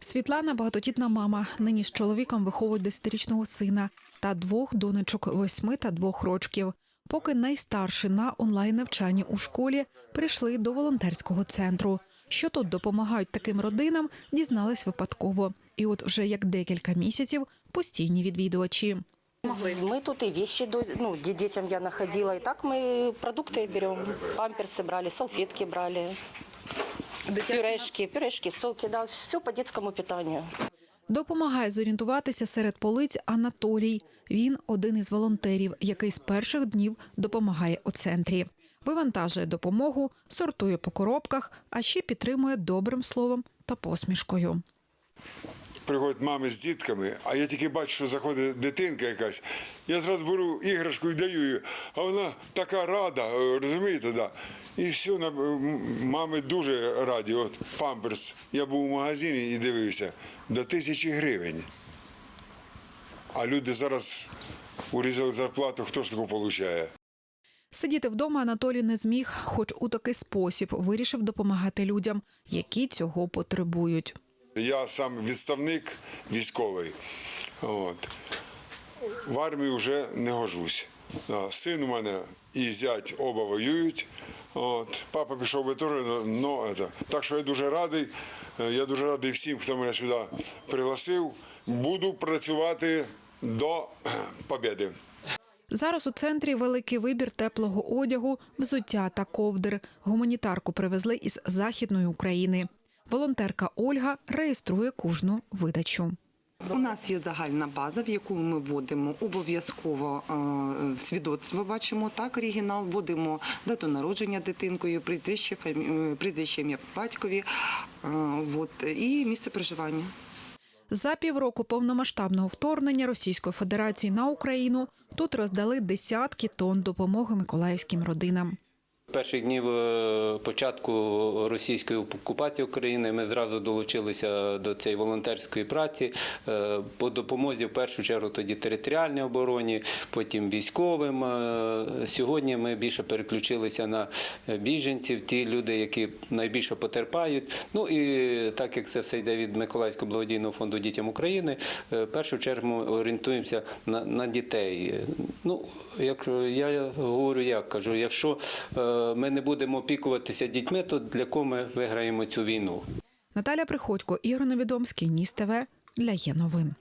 Світлана багатодітна мама. Нині з чоловіком виховує десятирічного сина та двох донечок восьми та двох рочків. Поки найстарші на онлайн навчанні у школі прийшли до волонтерського центру. Що тут допомагають таким родинам, дізнались випадково. І от вже як декілька місяців постійні відвідувачі. Мы тут и вещи до- ну, де- детям я находила. И так мы продукты берем. Памперсы брали, салфетки брали. Пюрешки, пюрешки, соки, да, все по дитячому питанню. Допомагає зорієнтуватися серед полиць Анатолій. Він один із волонтерів, який з перших днів допомагає у центрі. Вивантажує допомогу, сортує по коробках, а ще підтримує добрим словом та посмішкою. Приходять мами з дітками, а я тільки бачу, що заходить дитинка якась. Я зразу беру іграшку і даю її, а вона така рада, розумієте, да. І все, мами дуже раді. От памперс. Я був у магазині і дивився до тисячі гривень. А люди зараз урізали зарплату, хто ж таку отримує? Сидіти вдома Анатолій не зміг, хоч у такий спосіб вирішив допомагати людям, які цього потребують. Я сам відставник військовий. От. В армію вже не гожусь. Син у мене і зять оба воюють. От. Папа пішов би теж, но, это. так що я дуже радий. Е, Я дуже радий всім, хто мене сюди пригласив. Буду працювати до кхе, побєди. Зараз у центрі великий вибір теплого одягу, взуття та ковдр. Гуманітарку привезли із західної України. Волонтерка Ольга реєструє кожну видачу. У нас є загальна база, в яку ми вводимо обов'язково е, свідоцтво. Бачимо так, оригінал, вводимо дату народження дитинкою, прізвище, е, прізвище ім'я батькові, е, от, і місце проживання. За півроку повномасштабного вторгнення Російської Федерації на Україну тут роздали десятки тонн допомоги миколаївським родинам. Перших днів е, початку російської окупації України ми зразу долучилися до цієї волонтерської праці е, по допомозі в першу чергу тоді територіальній обороні, потім військовим. Е, Сьогодні ми більше переключилися на біженців, ті люди, які найбільше потерпають. Ну і так як це все йде від Миколаївського благодійного фонду дітям України, в першу чергу ми орієнтуємося на, на дітей. Ну, як я говорю, як кажу, якщо ми не будемо опікуватися дітьми, то для кого ми виграємо цю війну? Наталя Приходько, Ігор Новідомський, Ніс ТВ для є новин.